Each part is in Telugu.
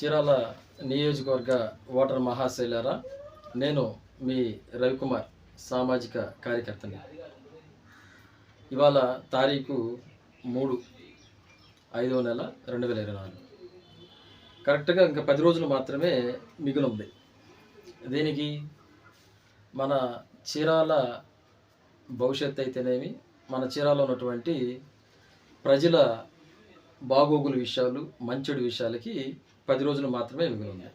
చీరాల నియోజకవర్గ ఓటర్ మహాశైలారా నేను మీ రవికుమార్ సామాజిక కార్యకర్తని. ఇవాళ తారీఖు మూడు ఐదవ నెల రెండు వేల ఇరవై నాలుగు. కరెక్ట్గా ఇంకా పది రోజులు మాత్రమే మిగిలి ఉంది దీనికి మన చీరాల భవిష్యత్ అయితేనేమి మన చీరాలో ఉన్నటువంటి ప్రజల బాగోగుల విషయాలు మంచుడి విషయాలకి పది రోజులు మాత్రమే మిగిలి ఉన్నాయి.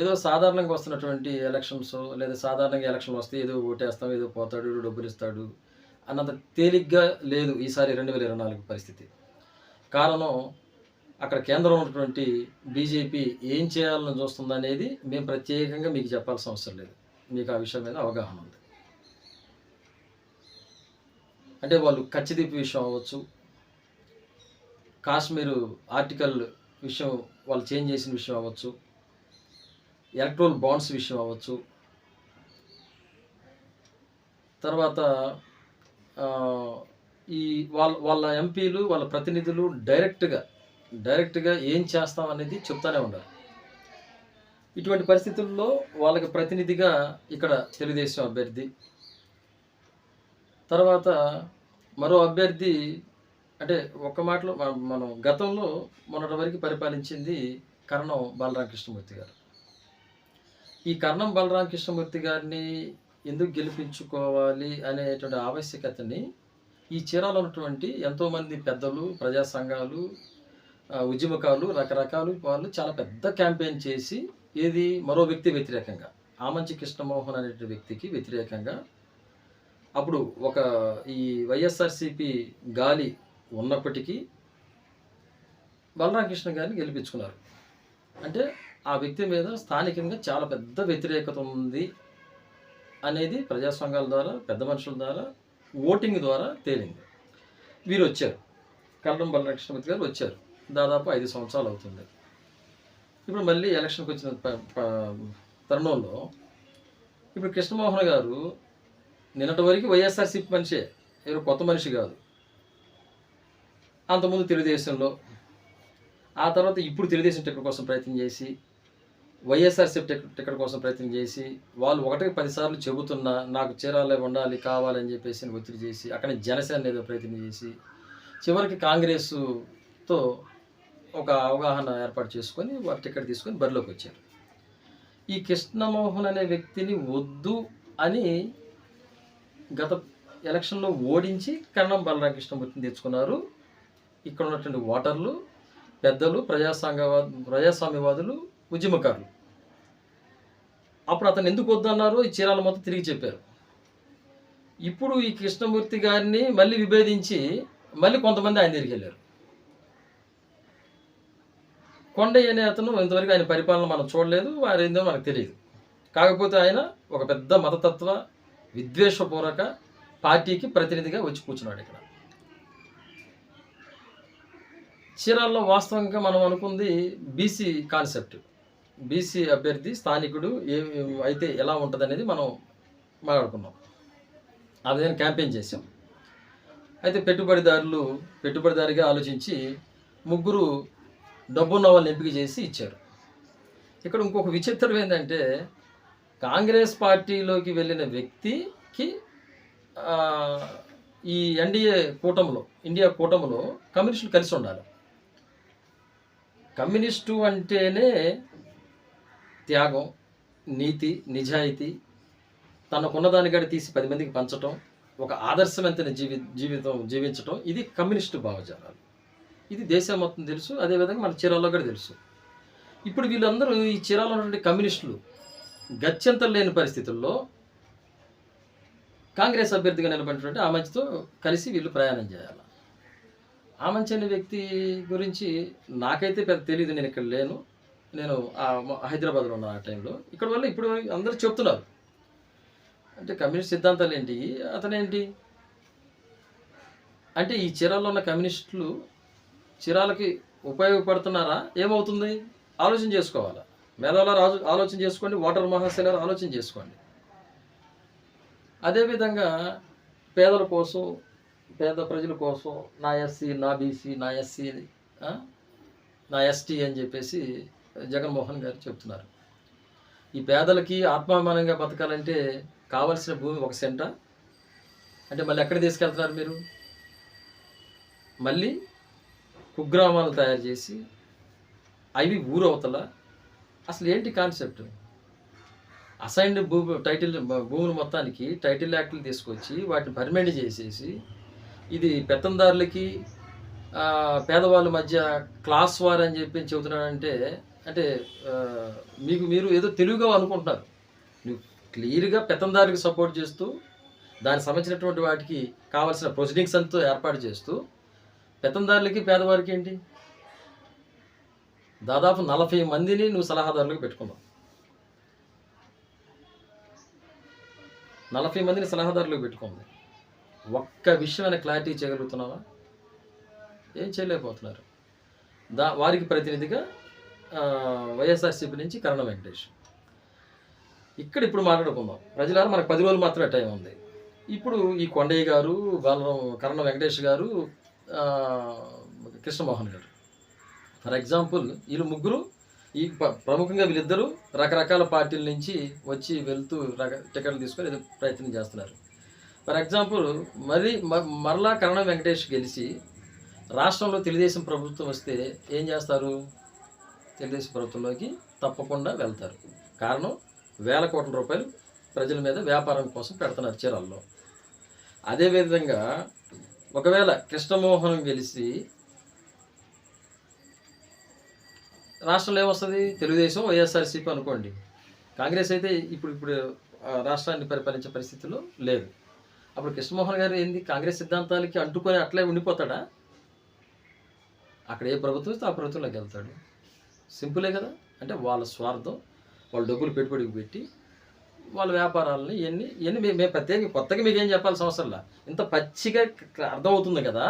ఏదో సాధారణంగా వస్తున్నటువంటి ఎలక్షన్స్ లేదా సాధారణంగా ఎలక్షన్ వస్తే ఏదో ఓటేస్తాం ఏదో పోతాడు డబ్బులు ఇస్తాడు అన్నంత తేలిగ్గా లేదు ఈసారి రెండు వేల ఇరవై నాలుగు పరిస్థితి. కారణం అక్కడ కేంద్రంలో ఉన్నటువంటి బీజేపీ ఏం చేయాలని చూస్తుందనేది మేము ప్రత్యేకంగా మీకు చెప్పాల్సిన అవసరం లేదు. మీకు ఆ విషయం మీద అవగాహన ఉంది. అంటే వాళ్ళు కచ్చిదిప్పి విషయం అవ్వచ్చు. కాశ్మీరు ఆర్టికల్ విషయం వాళ్ళు చేంజ్ చేసిన విషయం అవ్వచ్చు. ఎలక్ట్రోల్ బాండ్స్ విషయం అవ్వచ్చు. తర్వాత ఈ వాళ్ళ వాళ్ళ ఎంపీలు వాళ్ళ ప్రతినిధులు డైరెక్ట్గా డైరెక్ట్గా ఏం చేస్తాం అనేది చెప్తానే ఉండాలి ఇటువంటి పరిస్థితుల్లో వాళ్ళకి ప్రతినిధిగా ఇక్కడ తెలుగుదేశం అభ్యర్థి. తర్వాత మరో అభ్యర్థి అంటే ఒక మాటలో మనం గతంలో మొన్నటి వరకు పరిపాలించింది కర్ణం బాలరామకృష్ణమూర్తి గారు. ఈ కర్ణం బలరామకృష్ణమూర్తి గారిని ఎందుకు గెలిపించుకోవాలి అనేటువంటి ఆవశ్యకతని ఈ చీరాలో ఉన్నటువంటి ఎంతోమంది పెద్దలు ప్రజా సంఘాలు ఉద్యమకాలు రకరకాలు వాళ్ళు చాలా పెద్ద క్యాంపెయిన్ చేసి ఏది మరో వ్యక్తి వ్యతిరేకంగా ఆమంచి కృష్ణమోహన్ అనే వ్యక్తికి వ్యతిరేకంగా అప్పుడు ఒక ఈ వైఎస్ఆర్సిపి గాలి ఉన్నప్పటికీ బలరామకృష్ణ గారిని గెలిపించుకున్నారు. అంటే ఆ వ్యక్తి మీద స్థానికంగా చాలా పెద్ద వ్యతిరేకత ఉంది అనేది ప్రజాసంఘాల ద్వారా పెద్ద మనుషుల ద్వారా ఓటింగ్ ద్వారా తేలింది. వీరు వచ్చారు. కల్లం బలరామకృష్ణమూర్తి గారు వచ్చారు. దాదాపు ఐదు సంవత్సరాలు అవుతుంది. ఇప్పుడు మళ్ళీ ఎలక్షన్కి వచ్చిన ప- తరుణంలో ఇప్పుడు కృష్ణమోహన్ గారు నిన్నటి వరకు వైఎస్ఆర్సీపీ మనిషే. ఎవరు కొత్త మనిషి కాదు. అంతకుముందు తెలుగుదేశంలో ఆ తర్వాత ఇప్పుడు తెలుగుదేశం టికెట్ కోసం ప్రయత్నం చేసి వైఎస్ఆర్సీఎఫ్ టికెట్ టికెట్ కోసం ప్రయత్నం చేసి వాళ్ళు ఒకటికి పదిసార్లు చెబుతున్నా నాకు చీరాలే ఉండాలి కావాలని చెప్పేసి ఒత్తిడి చేసి అక్కడ జనసేన ఏదో ప్రయత్నం చేసి చివరికి కాంగ్రెస్తో ఒక అవగాహన ఏర్పాటు చేసుకొని వారి టికెట్ తీసుకొని బరిలోకి వచ్చారు. ఈ కృష్ణమోహన్ అనే వ్యక్తిని వద్దు అని గత ఎలక్షన్లో ఓడించి కన్నం బలరామకృష్ణమూర్తిని తెచ్చుకున్నారు. ఇక్కడ ఉన్నటువంటి ఓటర్లు పెద్దలు ప్రజాసంఘవా ప్రజాస్వామ్యవాదులు ఉద్యమకారులు. అప్పుడు అతను ఎందుకు వద్దన్నారో? ఈ చీరాల మొత్తం తిరిగి చెప్పారు. ఇప్పుడు ఈ కృష్ణమూర్తి గారిని మళ్ళీ విభేదించి మళ్ళీ కొంతమంది ఆయన దగ్గరికి వెళ్ళారు. కొండయ్య అనే అతను ఇంతవరకు ఆయన పరిపాలన మనం చూడలేదు వారు ఏందో మనకు తెలియదు. కాకపోతే ఆయన ఒక పెద్ద మతతత్వ విద్వేషపూర్వక పార్టీకి ప్రతినిధిగా వచ్చి కూర్చున్నాడు ఇక్కడ. చీరాల్లో వాస్తవంగా మనం అనుకుంది బీసీ కాన్సెప్ట్ బీసీ అభ్యర్థి స్థానికుడు ఏ అయితే ఎలా ఉంటుంది అనేది మనం మాట్లాడుకున్నాం. ఆ విధంగా క్యాంపెయిన్ చేసాం అయితే పెట్టుబడిదారులు పెట్టుబడిదారిగా ఆలోచించి ముగ్గురు డబ్బున్న వాళ్ళని ఎంపిక చేసి ఇచ్చారు. ఇక్కడ ఇంకొక విచిత్రం ఏంటంటే కాంగ్రెస్ పార్టీలోకి వెళ్ళిన వ్యక్తికి ఈ ఎన్డీఏ కూటమిలో ఇండియా కూటమిలో కమ్యూనిస్టులు కలిసి ఉండాలి. కమ్యూనిస్టు అంటేనే త్యాగం నీతి నిజాయితీ. తనకున్నదానికాడ తీసి పది మందికి పంచటం ఒక ఆదర్శవంతమైన జీవి జీవితం జీవించటం ఇది కమ్యూనిస్టు భావజాలాలు. ఇది దేశం మొత్తం తెలుసు అదేవిధంగా మన చీరాల్లో కూడా తెలుసు. ఇప్పుడు వీళ్ళందరూ ఈ చీరాలో ఉన్నటువంటి కమ్యూనిస్టులు గత్యంతరం లేని పరిస్థితుల్లో కాంగ్రెస్ అభ్యర్థిగా నిలబడినటువంటి ఆ మధ్యతో కలిసి వీళ్ళు ప్రయాణం చేయాలి. ఆమంచని వ్యక్తి గురించి నాకైతే పెద్ద తెలియదు నేను ఇక్కడ లేను. నేను ఆ హైదరాబాద్లో ఉన్న ఆ టైంలో. ఇక్కడ వల్ల ఇప్పుడు అందరూ చెప్తున్నారు. అంటే కమ్యూనిస్ట్ సిద్ధాంతాలు ఏంటి? అతనేంటి? అంటే ఈ చీరాల్లో ఉన్న కమ్యూనిస్టులు చీరాలకి ఉపయోగపడుతున్నారా? ఏమవుతుంది? ఆలోచన చేసుకోవాలి? మేధావుల రాజు ఆలోచన చేసుకోండి వాటర్ మహాశైలర్ ఆలోచన చేసుకోండి. అదేవిధంగా పేదల కోసం పేద ప్రజల కోసం నా ఎస్సీ నా బీసీ నా ఎస్సీ నా ఎస్టీ అని చెప్పేసి జగన్మోహన్ గారు చెప్తున్నారు. ఈ పేదలకి ఆత్మాభిమానంగా బతకాలంటే కావలసిన భూమి ఒక సెంట. అంటే మళ్ళీ ఎక్కడ తీసుకెళ్తున్నారు మీరు? మళ్ళీ కుగ్రామాలు తయారు చేసి అవి ఊరవతల. అసలు ఏంటి కాన్సెప్ట్? అసైన్డ్ భూ టైటిల్ భూములు మొత్తానికి టైటిల్ యాక్ట్లు తీసుకొచ్చి వాటిని పర్మెంట్ చేసేసి ఇది పెత్తందారులకి పేదవాళ్ళ మధ్య క్లాస్ వార్ అని చెప్పి చెబుతున్నాడంటే అంటే మీకు మీరు ఏదో తెలుగుగా అనుకుంటున్నారు. నువ్వు క్లియర్గా పెత్తందారులకు సపోర్ట్ చేస్తూ దానికి సంబంధించినటువంటి వాటికి కావాల్సిన ప్రొసీడింగ్స్ అంతా ఏర్పాటు చేస్తూ పెత్తందారులకి పేదవారికి ఏంటి? దాదాపు నలభై మందిని నువ్వు సలహాదారులకు పెట్టుకున్నావు. నలభై మందిని సలహాదారులకు పెట్టుకుంది ఒక్క విషయమైన క్లారిటీ చేయగలుగుతున్నావా? ఏం చేయలేకపోతున్నారు. దా వారికి ప్రతినిధిగా వైఎస్ఆర్సీపీ నుంచి కరణ వెంకటేష్. ఇక్కడ ఇప్పుడు మాట్లాడుకుందాం. ప్రజలారా మనకు పది రోజులు మాత్రమే టైం ఉంది. ఇప్పుడు ఈ కొండయ్య గారు బాలరాం కరణ వెంకటేష్ గారు కృష్ణమోహన్ గారు. ఫర్ ఎగ్జాంపుల్ వీళ్ళు ముగ్గురు ఈ ప్రముఖంగా వీళ్ళిద్దరూ రకరకాల పార్టీల నుంచి వచ్చి వెళ్తూ రక టికెట్లు తీసుకొని ప్రయత్నం చేస్తున్నారు. ఫర్ ఎగ్జాంపుల్ మరి మరలా కరణ వెంకటేష్ గెలిచి రాష్ట్రంలో తెలుగుదేశం ప్రభుత్వం వస్తే ఏం చేస్తారు? తెలుగుదేశం ప్రభుత్వంలోకి తప్పకుండా వెళ్తారు. కారణం వేల కోట్ల రూపాయలు ప్రజల మీద వ్యాపారం కోసం పెడుతున్నారు చీరల్లో. అదేవిధంగా ఒకవేళ కృష్ణమోహన్ గెలిచి రాష్ట్రంలో ఏమొస్తుంది తెలుగుదేశం వైఎస్ఆర్సీపీ అనుకోండి. కాంగ్రెస్ అయితే ఇప్పుడు ఇప్పుడు ఆ, రాష్ట్రాన్ని పరిపాలించే పరిస్థితిలో లేదు. అప్పుడు కృష్ణమోహన్ గారు ఏంది? కాంగ్రెస్ సిద్ధాంతాలకి అంటుకొని అట్లే ఉండిపోతాడా? అక్కడ ఏ ప్రభుత్వం ఇస్తే ఆ ప్రభుత్వంలోకి వెళ్తాడు. సింపులే కదా? అంటే వాళ్ళ స్వార్థం వాళ్ళ డబ్బులు పెట్టుబడికి పెట్టి వాళ్ళ వ్యాపారాలని ఇవన్నీ ఇవన్నీ మేము మేము ప్రత్యేక కొత్తగా మీకు ఏం చెప్పాల్సిన అవసరంలా ఇంత పచ్చిగా అర్థమవుతుంది కదా?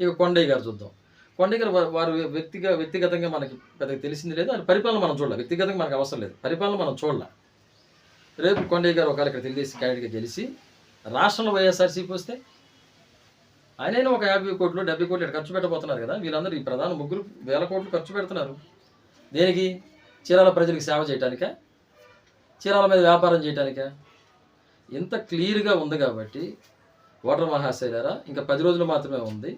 ఇక కొండయ్య గారు చూద్దాం. కొండయ్య గారు వారు వ్యక్తిగా వ్యక్తిగతంగా మనకి పెద్దగా తెలిసింది లేదు. అది పరిపాలన మనం చూడాలి. వ్యక్తిగతంగా మనకు అవసరం లేదు. పరిపాలన మనం చూడాలి. రేపు కొండయ్య గారు ఒకవేళ ఇక్కడ తెలుగుదేశం క్యాండిడేట్గా గెలిచి రాష్ట్రంలో వైఎస్ఆర్సీపీ వస్తే ఆయనైనా ఒక యాభై కోట్లు డెబ్బై కోట్లు ఖర్చు పెట్టబోతున్నారు కదా. వీళ్ళందరూ ఈ ప్రధాన ముగ్గురు వేల కోట్లు ఖర్చు పెడుతున్నారు. దేనికి? చీరాల ప్రజలకు సేవ చేయటానికా? చీరాల మీద వ్యాపారం చేయటానికా? ఇంత క్లియర్గా ఉంది కాబట్టి ఓటర్ మహాశైలారా ఇంకా పది రోజులు మాత్రమే ఉంది.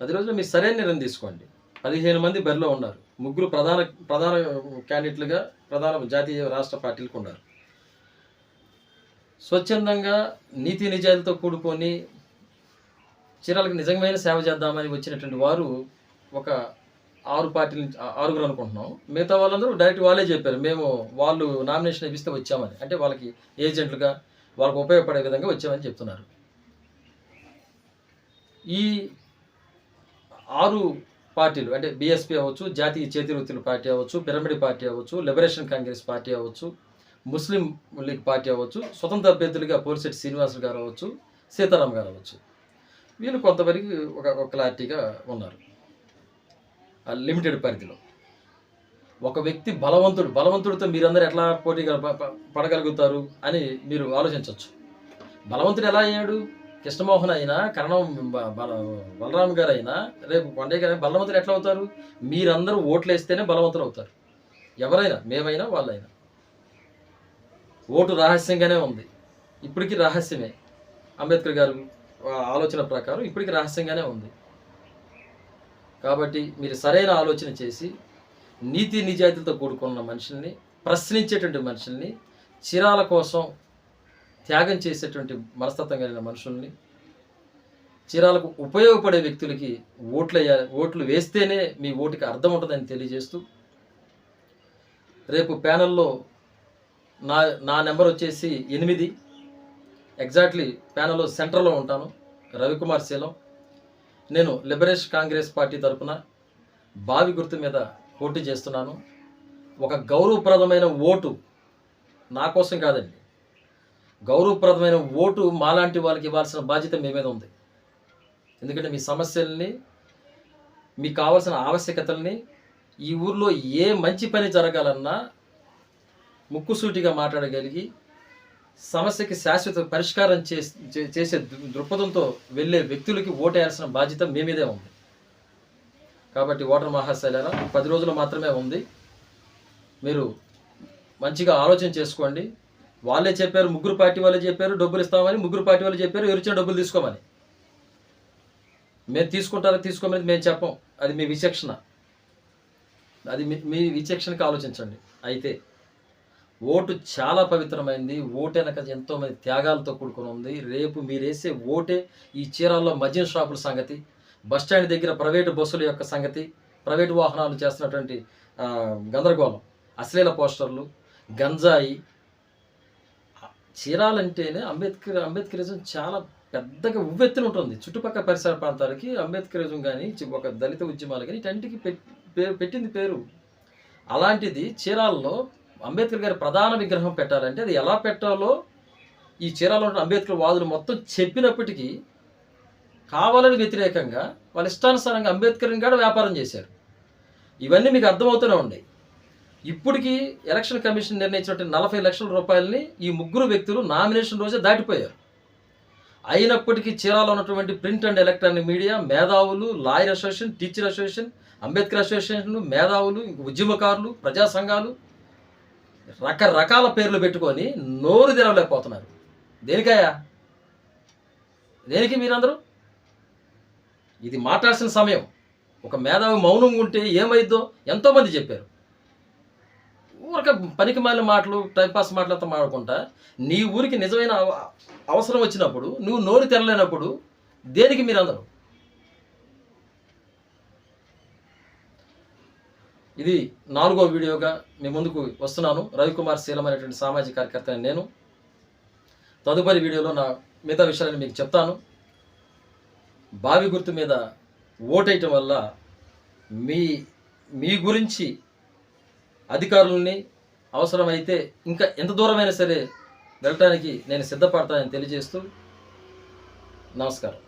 పది రోజులు మీరు సరైన నిర్ణయం తీసుకోండి. పదిహేను మంది బరిలో ఉన్నారు. ముగ్గురు ప్రధాన ప్రధాన క్యాండిడేట్లుగా ప్రధాన జాతీయ రాష్ట్ర పార్టీలకు ఉన్నారు. స్వచ్ఛందంగా నీతి నిజాయితీతో కూడుకొని చీరాలకు నిజమైన సేవ చేద్దామని వచ్చినటువంటి వారు ఒక ఆరు పార్టీలు ఆ- ఆరుగురు అనుకుంటున్నాం. మిగతా వాళ్ళందరూ డైరెక్ట్ వాళ్ళే చెప్పారు. మేము వాళ్ళు నామినేషన్ ఇప్పిస్తే వచ్చామని. అంటే వాళ్ళకి ఏజెంట్లుగా వాళ్ళకు ఉపయోగపడే విధంగా వచ్చామని చెప్తున్నారు. ఈ ఆరు పార్టీలు అంటే బీఎస్పీ అవ్వచ్చు జాతీయ చేతివృత్తుల పార్టీ అవ్వచ్చు పిరమిడ్ పార్టీ అవ్వచ్చు లిబరేషన్ కాంగ్రెస్ పార్టీ అవ్వచ్చు ముస్లిం లీగ్ పార్టీ అవ్వచ్చు స్వతంత్ర అభ్యర్థులుగా పోలిశెట్టి శ్రీనివాసులు గారు అవ్వచ్చు సీతారాం గారు అవ్వచ్చు. వీళ్ళు కొంతవరకు ఒక క్లారిటీగా ఉన్నారు. ఆ లిమిటెడ్ పరిధిలో. ఒక వ్యక్తి బలవంతుడు బలవంతుడితో మీరందరూ ఎట్లా పోటీగా పడగలుగుతారు అని మీరు ఆలోచించవచ్చు. బలవంతుడు ఎలా అయ్యాడు? కృష్ణమోహన్ అయినా కరణం బల బలరాం గారు అయినా రేపు కొండయ్య గారు బలవంతులు ఎట్లా అవుతారు? మీరందరూ ఓట్లు వేస్తేనే బలవంతులు అవుతారు. ఎవరైనా మేమైనా వాళ్ళైనా. ఓటు రహస్యంగానే ఉంది. ఇప్పటికీ రహస్యమే. అంబేద్కర్ గారు ఆలోచన ప్రకారం ఇప్పటికీ రహస్యంగానే ఉంది. కాబట్టి మీరు సరైన ఆలోచన చేసి నీతి నిజాయితీతో కూడుకున్న మనుషుల్ని ప్రశ్నించేటువంటి మనుషుల్ని చిరాల కోసం త్యాగం చేసేటువంటి మనస్తత్వం కలిగిన మనుషుల్ని చిరాలకు ఉపయోగపడే వ్యక్తులకి ఓట్లు వేయాలి ఓట్లు వేస్తేనే మీ ఓటుకి అర్థం ఉంటుందని తెలియజేస్తూ రేపు ప్యానల్లో నా నా నెంబర్ వచ్చేసి ఎనిమిది. ఎగ్జాక్ట్లీ ప్యానల్లో సెంటర్లో ఉంటాను. రవికుమార్ శీలం. నేను లిబరేషన్ కాంగ్రెస్ పార్టీ తరపున బావి గుర్తు మీద పోటీ చేస్తున్నాను. ఒక గౌరవప్రదమైన ఓటు నా కోసం కాదండి. గౌరవప్రదమైన ఓటు మాలాంటి వాళ్ళకి ఇవ్వాల్సిన బాధ్యత మీ మీద ఉంది. ఎందుకంటే మీ సమస్యల్ని మీకు కావాల్సిన ఆవశ్యకతల్ని ఈ ఊర్లో ఏ మంచి పని జరగాలన్నా ముక్కుసూటిగా మాట్లాడగలిగి సమస్యకి శాశ్వత పరిష్కారం చే- చేసే దృక్పథంతో వెళ్ళే వ్యక్తులకి ఓటేయాల్సిన బాధ్యత మీ మీదే ఉంది. కాబట్టి ఓటర్ మహాశైలారా పది రోజులు మాత్రమే ఉంది. మీరు మంచిగా ఆలోచన చేసుకోండి. వాళ్ళే చెప్పారు ముగ్గురు పార్టీ వాళ్ళే చెప్పారు డబ్బులు ఇస్తామని ముగ్గురు పార్టీ వాళ్ళు చెప్పారు ఎవరిచ్చిన డబ్బులు తీసుకోమని. మేము తీసుకుంటారా తీసుకోమని మేము చెప్పం. అది మీ విచక్షణ. అది మీ మీ విచక్షణకి ఆలోచించండి. అయితే ఓటు చాలా పవిత్రమైంది. ఓటు వెనక ఎంతోమంది త్యాగాలతో కూడుకొని ఉంది. రేపు మీరేసే ఓటే ఈ చీరాల్లో మద్యం షాపుల సంగతి బస్ స్టాండ్ దగ్గర ప్రైవేటు బస్సుల యొక్క సంగతి ప్రైవేటు వాహనాలు చేస్తున్నటువంటి గందరగోళం అశ్లీల పోస్టర్లు గంజాయి. చీరాలంటేనే అంబేద్కర్ అంబేద్కరిజం చాలా పెద్దగా ఉవ్వెత్తులు ఉంటుంది. చుట్టుపక్కల పరిసర ప్రాంతాలకి అంబేద్కరిజం కానీ ఒక దళిత ఉద్యమాలు కానీ ఇటంటికి పేరు పెట్టింది పేరు. అలాంటిది చీరాల్లో అంబేద్కర్ గారి ప్రధాన విగ్రహం పెట్టాలంటే అది ఎలా పెట్టాలో ఈ చీరాలో ఉన్న అంబేద్కర్ వాదులు మొత్తం చెప్పినప్పటికీ కావాలని వ్యతిరేకంగా వాళ్ళ ఇష్టానుసారంగా అంబేద్కర్ కూడా వ్యాపారం చేశారు. ఇవన్నీ మీకు అర్థమవుతూనే ఉన్నాయి. ఇప్పటికీ ఎలక్షన్ కమిషన్ నిర్ణయించినటువంటి నలభై లక్షల రూపాయలని ఈ ముగ్గురు వ్యక్తులు నామినేషన్ రోజే దాటిపోయారు. అయినప్పటికీ చీరాలో ఉన్నటువంటి ప్రింట్ అండ్ ఎలక్ట్రానిక్ మీడియా మేధావులు lawyer association teacher association Ambedkar అసోసియేషన్లు మేధావులు ఇంక ఉద్యమకారులు ప్రజా సంఘాలు రకరకాల పేర్లు పెట్టుకొని నోరు తెరవలేకపోతున్నారు. దేనికయ్యా? దేనికి మీరందరూ? ఇది మాట్లాడాల్సిన సమయం. ఒక మేధావి మౌనంగా ఉంటే ఏమైద్దో ఎంతోమంది చెప్పారు. ఊరిక పనికి మాలిన మాటలు టైంపాస్ మాటలతో మాడకుండా నీ ఊరికి నిజమైన అవసరం వచ్చినప్పుడు నువ్వు నోరు తెరలేనప్పుడు దేనికి మీరందరూ? ఇది నాలుగో వీడియోగా మీ ముందుకు వస్తున్నాను. రవికుమార్ శీలం అనేటువంటి సామాజిక కార్యకర్త నేను. తదుపరి వీడియోలో నా మిగతా విషయాలను మీకు చెప్తాను. బావి గుర్తు మీద ఓటేయటం వల్ల మీ మీ గురించి అధికారులని అవసరమైతే ఇంకా ఎంత దూరమైనా సరే వెళ్ళటానికి నేను సిద్ధపడతానని తెలియజేస్తూ నమస్కారం.